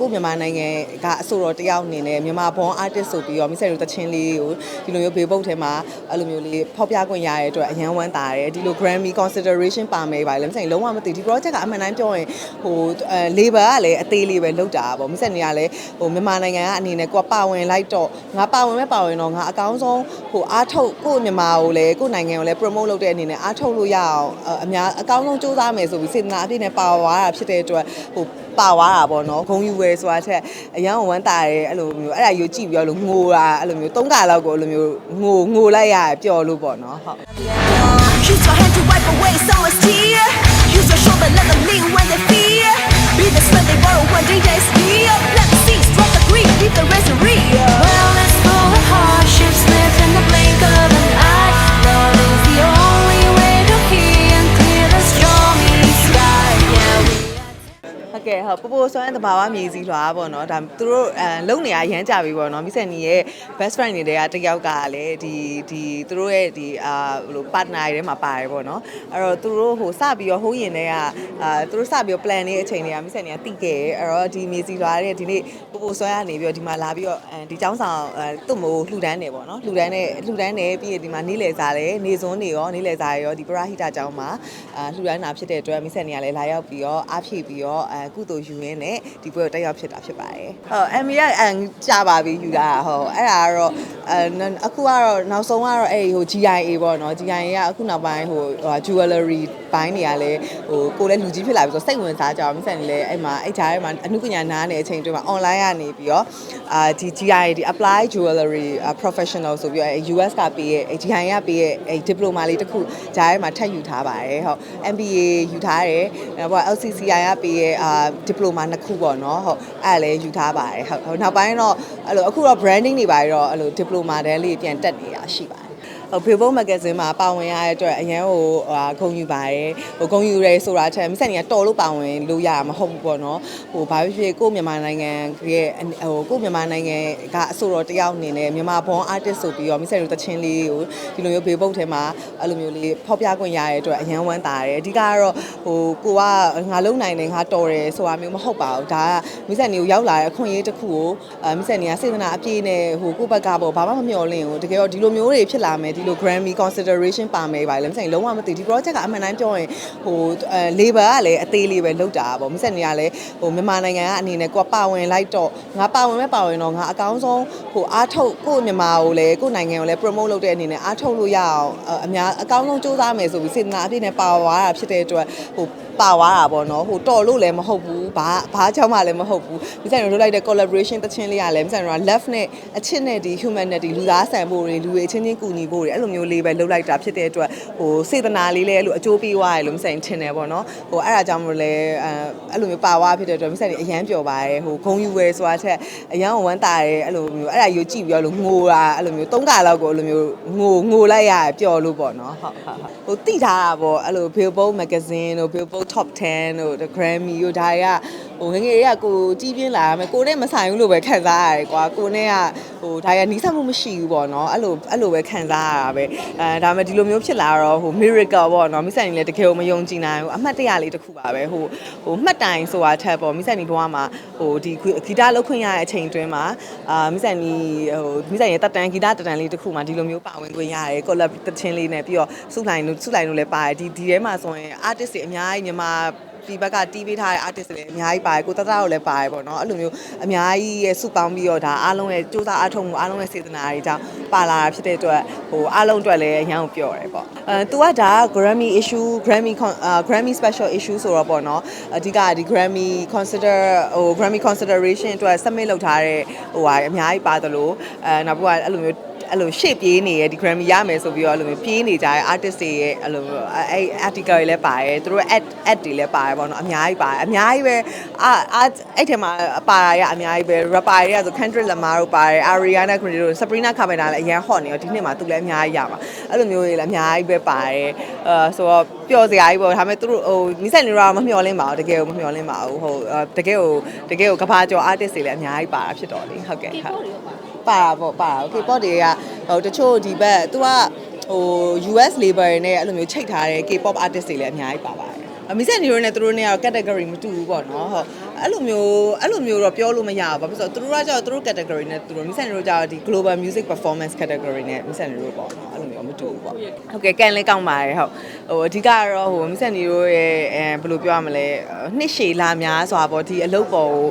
ကိုမြန်မာနိုင်ငံကအဆိုတော်တယောက်အနေနဲ့မြန်မာ born artist ဆိုပြီးတော့မိဆက်တို့တချင်းလေးကိုဒီလိုမျိုးဘေးပုတ်ထဲမှာအဲ့လိုမျိုးလေးဖော်ပြခွင့်ရတဲ့အတွက်အရန်ဝမ်းသာတယ်ဒီလို Grammy consideration ပါမယ်ပါလေမိဆက်လုံးဝမသိဒီ project ကအမှန်တမ်းပြောရင်ဟိုအဲ labor ကလည်းအသေးလေးပဲလောက်တာပေါ့မိဆက်နေကလည်းဟိုမြန်မာနိုင်ငံကအနေနဲ့ကိုကပါဝင်လိုက်တော့ငါပါဝင်မဲ့ပါဝင်တော့ငါအကောင်းဆုံးဟိုအားထုတ်ကိုယ့်မြန်မာကိုလည်းကိုယ့်နိုင်ငံကိုလည်း promote လုပ်တဲ့အနေနဲ့အားထုတ်လို့ရအောင်အများအကောင်းဆုံးစူးစမ်းမယ်ဆိုပြီးစေတနာအပြည့်နဲ့ပါသွားတာဖြစ်တဲ့အတွက်ဟိုပါသွားတာပေါ့နော်ဂုံယူဝယ်ဆိုတာချက်အရန်ဝမ်းတာရဲအဲ့လိုမျိုးအဲ့ဒါယူကြည့်ပြီးတော့လို့ငိုတာအဲ့လိုမျိုးသုံးခါလောက်ကိုအဲ့လိုမျိုးငိုငိုလိုက်ရပျော်လို့ပေါ့နော်ဟုတ် ဟုတ်ကဲ့ဟုတ်ပို့ပို့ဆွမ်းတဲ့တဘာဝမြေစီလွာပေါ့နော်ဒါသူတို့အဲလုံနေရရမ်းကြပြီပေါ့နော်မိဆက်နီရဲ့ best friend တွေတကတယောက်ကလည်းဒီဒီသူတို့ရဲ့ဒီအာဘယ်လို partner တွေထဲမှာပါတယ်ပေါ့နော်အဲ့တော့သူတို့ဟိုစပြီးတော့ဟိုးရင်တွေကအာသူတို့စပြီးတော့ plan နေတဲ့အချိန်တွေကမိဆက်နီကတိခဲ့အဲ့တော့ဒီမြေစီလွာတဲ့ဒီနေ့ပို့ပို့ဆွမ်းရနေပြီးတော့ဒီမှာလာပြီးတော့အဲဒီចောင်းဆောင်အဲသူ့မို့လှူဒန်းနေပေါ့နော်လှူဒန်းနေလှူဒန်းနေပြီးရင်ဒီမှာနေလေစားတယ်နေစွန်းနေရောနေလေစားရောဒီပရဟိတကျောင်းမှာအာလှူဒန်းတာဖြစ်တဲ့အတွက်မိဆက်နီကလည်းလာရောက်ပြီးတော့အားဖြည့်ပြီးတော့အဲကုသိုလ်ယူရင်းနဲ့ဒီပွဲကိုတက်ရောက်ဖြစ်တာဖြစ်ပါတယ်ဟုတ်အမီကအန်ကြာပါပြီယူတာဟုတ်အဲ့ဒါကတော့အဲအခုကတော့နောက်ဆုံးကတော့အဲ့ဒီဟို GIA ပေါ့နော် GIA ကအခုနောက်ပိုင်းဟိုဟို jewelry ဘိုင်းတွေကလည်းဟိုကိုလည်းလူကြီးဖြစ်လာပြီဆိုတော့စိတ်ဝင်စားကြအောင်မိဆက်နီလည်းအဲ့မှာအဲ့ဂျားထဲမှာအမှုပညာနားနေတဲ့အချိန်တွင်းမှာ online ကနေပြီးတော့အာဒီ GIA ဒီ apply jewelry professional ဆိုပြီးတော့ US ကပေးရဲ့ GIA ကပေးရဲ့အဲ့ diploma လေးတစ်ခုဂျားထဲမှာထပ်ယူထားပါတယ်ဟုတ် MBA ယူထားတယ်ဟို LCCI ကပေးရဲ့အာ diploma နှစ်ခုပေါ့နော်ဟုတ်အဲ့ဒါလည်းယူထားပါတယ်ဟုတ်ဟိုနောက်ပိုင်းတော့အဲ့လိုအခုတော့ branding တွေပါတော့အဲ့လို diploma တန်းလေးပြန်တက်နေတာရှိပါတယ် ဟို Billboard magazine မှာပါဝင်ရတဲ့အတွက်အရင်ဟိုဟာဂုံယူပါတယ်ဟိုဂုံယူရဲဆိုတာထက်မိဆက်နေကတော်လို့ပါဝင်လို့ရမှာမဟုတ်ဘူးပေါ့နော်ဟိုဘာဖြစ်ဖြစ်ကိုယ့်မြန်မာနိုင်ငံရဲ့ဟိုကိုယ့်မြန်မာနိုင်ငံကအဆိုတော်တယောက်အနေနဲ့မြန်မာ born artist ဆိုပြီးတော့မိဆက်တို့တချင်းလေးကိုဒီလိုမျိုး Billboard ထဲမှာအဲ့လိုမျိုးလေးဖော်ပြခွင့်ရတဲ့အတွက်အရင်ဝမ်းသာတယ်အဓိကကတော့ဟိုကိုကငါလုံနိုင်တယ်ငါတော်တယ်ဆိုတာမျိုးမဟုတ်ပါဘူးဒါကမိဆက်နေကိုရောက်လာတဲ့အခွင့်အရေးတစ်ခုကိုအဲမိဆက်နေကစေတနာအပြည့်နဲ့ဟိုကိုယ့်ဘက်ကပေါ့ဘာမှမမျှော်လင့်ဘူးတကယ်တော့ဒီလိုမျိုးတွေဖြစ်လာမယ်ဒီလို Grammy consideration ပါမယ်ပါလေမိဆက်နေလုံးဝမသိဒီ project ကအမှန်တမ်းပြောရင်ဟိုအဲ labor ကလည်းအသေးလေးပဲလောက်တာပေါ့မိဆက်နေကလည်းဟိုမြန်မာနိုင်ငံကအနေနဲ့ကိုကပါဝင်လိုက်တော့ငါပါဝင်မဲ့ပါဝင်တော့ငါအကောင်းဆုံးဟိုအားထုတ်ကိုယ့်မြန်မာကိုလည်းကိုယ့်နိုင်ငံကိုလည်း promote လုပ်တဲ့အနေနဲ့အားထုတ်လို့ရအောင်အများအကောင်းဆုံးစူးစမ်းမယ်ဆိုပြီးစေတနာအပြည့်နဲ့ပါသွားတာဖြစ်တဲ့အတွက်ဟို ပါသွားတာပေါ့နော်ဟိုတော်လို့လည်းမဟုတ်ဘူးဘာဘာကြောင့်မှလည်းမဟုတ်ဘူးမိဆိုင်တို့လုပ်လိုက်တဲ့ collaboration တချင်းလေးကလည်းမိဆိုင်တို့က left နဲ့အချစ်နဲ့ဒီ humanity လူသားဆန်ဖို့တွေလူတွေချင်းချင်းကူညီဖို့တွေအဲ့လိုမျိုးလေးပဲလုပ်လိုက်တာဖြစ်တဲ့အတွက်ဟိုစေတနာလေးလည်းအဲ့လိုအကျိုးပေးသွားရလို့မိဆိုင်ထင်တယ်ပေါ့နော်ဟိုအဲ့ဒါကြောင့်မလို့လည်းအဲအဲ့လိုမျိုးပါသွားဖြစ်တဲ့အတွက်မိဆိုင်တွေအရန်ပျော်ပါတယ်ဟိုဂုံယူဝယ်ဆိုတာချက်အရန်ဝမ်းတာရဲအဲ့လိုမျိုးအဲ့ဒါယူကြည့်ပြီးတော့လို့ငိုတာအဲ့လိုမျိုးသုံးခါလောက်ကိုအဲ့လိုမျိုးငိုငိုလိုက်ရပျော်လို့ပေါ့နော်ဟုတ်ဟုတ်ဟုတ်ဟိုတိထားတာပေါ့အဲ့လို Billboard magazine တို့ Billboard top 10တို့ The Grammy တို့ဒါတွေက ဟိုငယ်ငယ်တွေကကိုကြီးပြင်းလာမယ်ကိုနဲ့မဆိုင်ဘူးလို့ပဲခံစားရတယ်ကွာကိုနဲ့ကဟိုဒါရနီးစပ်မှုမရှိဘူးပေါ့နော်အဲ့လိုအဲ့လိုပဲခံစားရတာပဲအဲဒါပေမဲ့ဒီလိုမျိုးဖြစ်လာတော့ဟို miracle ပေါ့နော်မိဆိုင်နေလည်းတကယ်ကိုမယုံကြည်နိုင်ဘူးအမှတ်တရလေးတစ်ခုပါပဲဟိုဟိုမှတ်တိုင်ဆိုတာထက်ပေါ့မိဆိုင်နေဘဝမှာဟိုဒီဂီတလောက်ခွင့်ရတဲ့အချိန်တွင်းမှာအာမိဆိုင်နေဟိုမိဆိုင်ရဲ့တက်တန်ဂီတတက်တန်လေးတစ်ခုမှာဒီလိုမျိုးပါဝင်ခွင့်ရတယ် collab တချင်းလေးနဲ့ပြီးတော့စုလိုက်လို့စုလိုက်လို့လည်းပါတယ်ဒီဒီထဲမှာဆိုရင် artist တွေအများကြီးမြန်မာ ဒီဘက်ကတီးပေးထားတဲ့ artist တွေလည်းအများကြီးပါတယ်ကိုတတကိုလည်းပါတယ်ပေါ့နော်အဲ့လိုမျိုးအများကြီးရဲ့စုပေါင်းပြီးတော့ဒါအားလုံးရဲ့စူးစမ်းအားထုတ်မှုအားလုံးရဲ့စေတနာတွေကြောင့်ပါလာတာဖြစ်တဲ့အတွက်ဟိုအားလုံးအတွက်လည်းအရန်ကိုပြောရဲပေါ့အဲ तू ကဒါ Grammy issue Grammy con- အာ Grammy special issue ဆိုတော့ပေါ့နော်အဓိကဒီ Grammy consider ဟို Grammy consideration အတွက် submit လုပ်ထားတဲ့ဟိုဟာအများကြီးပါသလိုအဲနောက်ပြီးတော့အဲ့လိုမျိုး အဲ့လို shape ပြေးနေရဲ့ဒီ Grammy ရမယ်ဆိုပြီးတော့အဲ့လိုမျိုးပြေးနေကြတဲ့ artist တွေရဲ့အဲ့လိုအဲ့ article တွေလည်းပါတယ်သူတို့ ad ad တွေလည်းပါတယ်ပေါ့နော်အများကြီးပါတယ်အများကြီးပဲအာအဲ့ထဲမှာပါတာရအများကြီးပဲ rapper တွေကဆို Kendrick Lamar တို့ပါတယ် Ariana Grande တို့ Sabrina Carpenter လည်းအရန် hot နေရောဒီနှစ်မှာသူလည်းအများကြီးရမှာအဲ့လိုမျိုးတွေလည်းအများကြီးပဲပါတယ်အဲဆိုတော့ပျော်စရာကြီးပေါ့ဒါပေမဲ့သူတို့ဟိုမိဆိုင်နေတော့မမျှော်လင့်ပါဘူးတကယ်ကိုမမျှော်လင့်ပါဘူးဟိုတကယ်ကိုတကယ်ကိုကဘာကျော် artist တွေလည်းအများကြီးပါတာဖြစ်တော့လေဟုတ်ကဲ့ဟုတ် ပါတာပေါ့ပါတာ okay ပေါ့တွေကဟိုတချို့ဒီဘက် तू ကဟို US label တွေနဲ့အဲ့လိုမျိုးချိန်ထားတဲ့ K-pop artist တွေလည်းအများကြီးပါပါတယ်အမိဆက်နေရိုးနဲ့သူတို့နဲ့ကတော့ category မတူဘူးပေါ့နော်ဟုတ်အဲ့လိုမျိုးအဲ့လိုမျိုးတော့ပြောလို့မရဘူးဘာဖြစ်လို့လဲဆိုတော့သူတို့ကကျတော့သူတို့ category နဲ့သူတို့ Miss and တို့ကျတော့ဒီ global music performance category နဲ့ Miss and တို့ပေါ့နော်အဲ့လိုမျိုးမတူဘူးပေါ့ဟုတ်ကဲ့ကန်လေးကောင်းပါတယ်ဟုတ်ဟိုအဓိကကတော့ဟို Miss and တို့ရဲ့အဲဘယ်လိုပြောရမလဲနှစ်ရှည်လာများစွာပေါ့ဒီအလုပ်ပေါ်ကို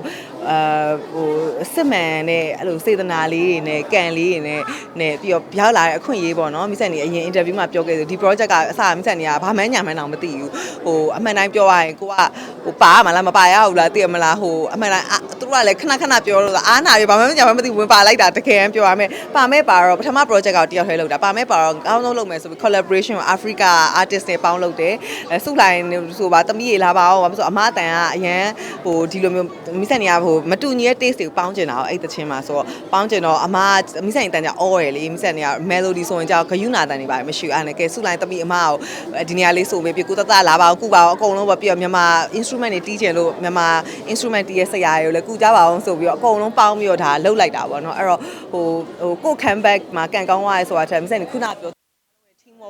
အာဟိုစစ်မှန်တဲ့အဲ့လိုစေတနာလေးတွေနဲ့ကန်လေးတွေနဲ့နဲ့ပြီးတော့ရောက်လာတဲ့အခွင့်အရေးပေါ့နော် Miss and အရင် interview မှာပြောခဲ့တယ်ဒီ project ကအစ Miss and ကဘာမှညာမှန်းတော့မသိဘူးဟိုအမှန်တိုင်းပြောရရင်ကိုကဟို ပါရမလားမပါရဘူးလားသိရမလားဟိုအမှန်တိုင်းအာသူတို့ကလည်းခဏခဏပြောလို့အားနာရဘာမှညာမှန်းမသိဘူးဝင်ပါလိုက်တာတကယ်ပြောရမယ်ပါမဲ့ပါတော့ပထမ project ကတယောက်ထဲလုပ်တာပါမဲ့ပါတော့အကောင်းဆုံးလုပ်မယ်ဆိုပြီး collaboration ကို Africa artist နဲ့ပေါင်းလုပ်တယ်အဲစုလိုက်ဆိုပါတမီးရလာပါအောင်ဘာဖြစ်လို့အမအတန်ကအရန်ဟိုဒီလိုမျိုးမိစံနေရဟိုမတူညီတဲ့ taste တွေကိုပေါင်းကျင်တာအဲ့တချင်းမှာဆိုတော့ပေါင်းကျင်တော့အမမိစံနေတန်ကြအော်ရယ်လေမိစံနေရ melody ဆိုရင်ကြောက်ဂယုနာတန်နေပါမရှိဘူးအဲ့နဲ့ကဲစုလိုက်တမီးအမကိုဒီနေရာလေးဆိုပေးပြကိုတတလာပါအောင်ကုပါအောင်အကုန်လုံးပဲပြီးတော့မြန်မာ instrument တွေတီးချင်လို့မြန်မာ instrument တီးရဲ့ဆရာတွေကိုလည်းကုကြပါအောင်ဆိုပြီးတော့အကုန်လုံးပေါင်းပြီးတော့ဒါလှုပ်လိုက်တာပေါ့နော်အဲ့တော့ဟိုဟိုကို comeback မှာကန်ကောင်းသွားရဲဆိုတာထက်မိစံနေခုနပြော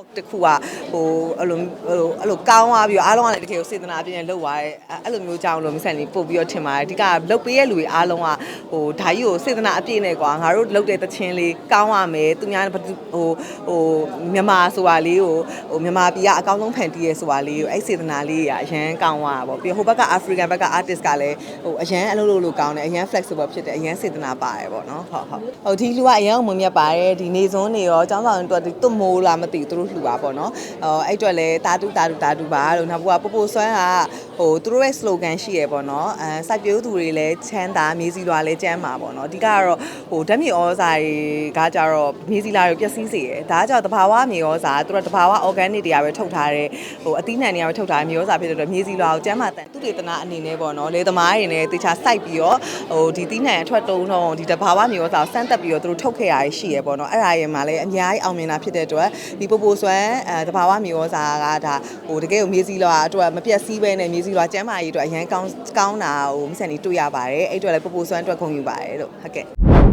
teamwork တစ်ခုကဟိုအဲ့လိုဟိုအဲ့လိုကောင်းသွားပြီးတော့အားလုံးကလည်းတကယ်ကိုစေတနာအပြည့်နဲ့လုပ်သွားတယ်အဲ့လိုမျိုးကြောင့်လို့မိဆန်လေးပို့ပြီးတော့ထင်ပါတယ်အဓိကလုပ်ပေးရဲ့လူတွေအားလုံးကဟိုဓာကြီးကိုစေတနာအပြည့်နဲ့ကွာငါတို့လုပ်တဲ့တခြင်းလေးကောင်းရမယ်သူများဟိုဟိုမြန်မာဆိုတာလေးကိုဟိုမြန်မာပြည်ကအကောင်းဆုံးဖန်တီးရဲဆိုတာလေးကိုအဲ့စေတနာလေးကြီးကအရန်ကောင်းသွားတာပေါ့ပြီးဟိုဘက်က African ဘက်က artist ကလည်းဟိုအရန်အလုပ်လုပ်လို့ကောင်းတယ်အရန် flexible ဖြစ်တယ်အရန်စေတနာပါတယ်ပေါ့နော်ဟုတ်ဟုတ်ဟိုဒီလူကအရန်မွန်မြတ်ပါတယ်ဒီနေစွန်းနေရောចောင်းဆောင်တို့ဒီတွတ်မိုးလာမသိဘူးသူတို့လှူပါပေါ့နော်ဟိုအဲ့အတွက်လည်းတာတူတာတူတာတူပါလို့နောက်ဘကပို့ပို့ဆွမ်းကဟိုသူတို့ရဲ့ slogan ရှိရပေါ့နော်အဲစိုက်ပျိုးသူတွေလည်းချမ်းသာမြေစီလွာလည်းကျမ်းပါပေါ့နော်အဓိကကတော့ဟိုဓာတ်မြေဩဇာတွေကကြတော့မြေစီလာတွေပျက်စီးစေတယ်ဒါကကြောင့်တဘာဝမြေဩဇာသူတို့တဘာဝ organic တွေကပဲထုတ်ထားတဲ့ဟိုအသီးနှံတွေကပဲထုတ်ထားတဲ့မြေဩဇာဖြစ်တဲ့အတွက်မြေစီလွာကိုကျမ်းမာတန်သူတေသနာအနေနဲ့ပေါ့နော်လေသမားတွေနဲ့တေချာစိုက်ပြီးတော့ဟိုဒီသီးနှံအထွက်တုံးတော့ဒီတဘာဝမြေဩဇာကိုစမ်းတက်ပြီးတော့သူတို့ထုတ်ခဲ့ရရှိရပေါ့နော်အဲ့ဒါရဲ့မှာလည်းအများကြီးအောင်မြင်တာဖြစ်တဲ့အတွက်ဒီပိုပိုဆွမ်းအဲတဘာဝမြေဩဇာကဒါဟိုတကယ်ကိုမြေစီလွာအတွက်မပြတ်စည်းပဲနဲ့မြေစီလွာကျမ်းမာရေးအတွက်အရန်ကောင်းကောင်းတာဟိုမဆန်နေတွေ့ရပါတယ်အဲ့အတွက်လည်းပိုပိုဆွမ်းအတွက်ခုံယူပါတယ်လို့ဟုတ်ကဲ့